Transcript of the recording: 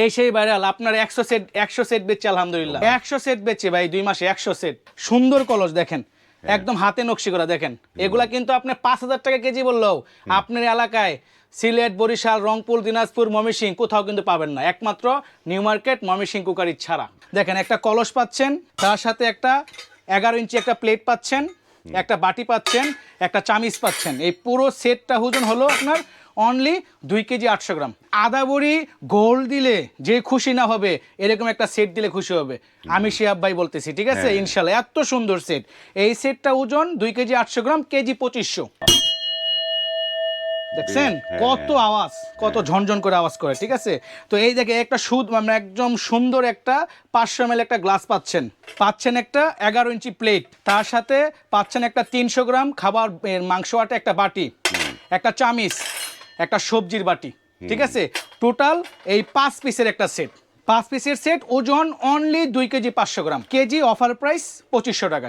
এই সেই ভাইরাল আপনার একশো সেট একশো সেট বেচছে আলহামদুলিল্লাহ। একশো সেট বেচছে ভাই দুই মাসে একশো সেট সুন্দর কলস দেখেন একদম হাতে নকশি করা দেখেন। এগুলা কিন্তু আপনি পাঁচ হাজার টাকা কেজি বললেও আপনার এলাকায় সিলেট বরিশাল রংপুর দিনাজপুর ময়মনসিং কোথাও কিন্তু পাবেন না। একমাত্র নিউ মার্কেট ময়মনসিং কুকারি ছাড়া। দেখেন একটা কলস পাচ্ছেন তার সাথে একটা এগারো ইঞ্চি একটা প্লেট পাচ্ছেন একটা বাটি পাচ্ছেন একটা চামিচ পাচ্ছেন। এই পুরো সেটটা ওজন হলো আপনার অনলি দুই কেজি আটশো গ্রাম। আদা বড়ি গোল দিলে যে খুশি না হবে এরকম একটা সেট দিলে খুশি হবে। আমি শিয়াব ভাই বলতেছি ঠিক আছে? ইনশাল্লাহ এত সুন্দর সেট এই সেটটা ওজন দুই কেজি আটশো গ্রাম কেজি পঁচিশশো। দেখছেন? হ্যাঁ, কত আওয়াজ কত ঝনঝন করে আওয়াজ করে ঠিক আছে? তো এই দেখে একটা সুদ মানে একদম সুন্দর একটা পাঁচশো এম একটা গ্লাস পাচ্ছেন। পাচ্ছেন একটা এগারো ইঞ্চি প্লেট তার সাথে পাচ্ছেন একটা তিনশো গ্রাম খাবার মাংস আটা একটা বাটি। একটা চামিচ। একটা সবজির বাটি ঠিক আছে? টোটাল এই পাঁচ পিসের একটা সেট পাঁচ পিসের সেট ওজন অনলি দুই কেজি পাঁচশো গ্রাম। কেজি অফার প্রাইস পঁচিশশো টাকা।